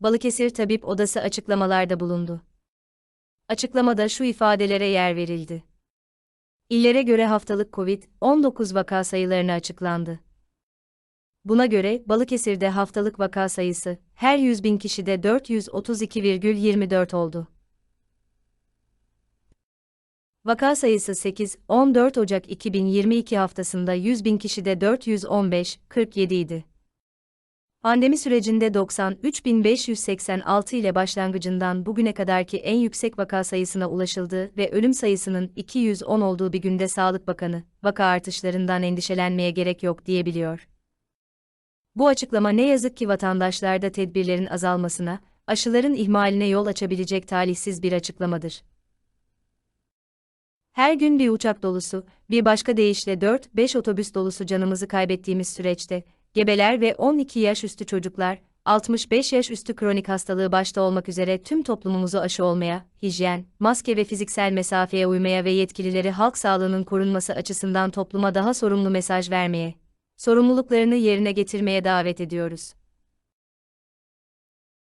Balıkesir Tabip Odası açıklamalarda bulundu. Açıklamada şu ifadelere yer verildi. İllere göre haftalık COVID-19 vaka sayılarını açıklandı. Buna göre Balıkesir'de haftalık vaka sayısı her 100 bin kişide 432,24 oldu. Vaka sayısı 8-14 Ocak 2022 haftasında 100 bin kişide 415,47 idi. Pandemi sürecinde 93.586 ile başlangıcından bugüne kadarki en yüksek vaka sayısına ulaşıldı ve ölüm sayısının 210 olduğu bir günde Sağlık Bakanı, vaka artışlarından endişelenmeye gerek yok diyebiliyor. Bu açıklama ne yazık ki vatandaşlarda tedbirlerin azalmasına, aşıların ihmaline yol açabilecek talihsiz bir açıklamadır. Her gün bir uçak dolusu, bir başka deyişle 4-5 otobüs dolusu canımızı kaybettiğimiz süreçte, gebeler ve 12 yaş üstü çocuklar, 65 yaş üstü kronik hastalığı başta olmak üzere tüm toplumumuzu aşı olmaya, hijyen, maske ve fiziksel mesafeye uymaya ve yetkilileri halk sağlığının korunması açısından topluma daha sorumlu mesaj vermeye, sorumluluklarını yerine getirmeye davet ediyoruz.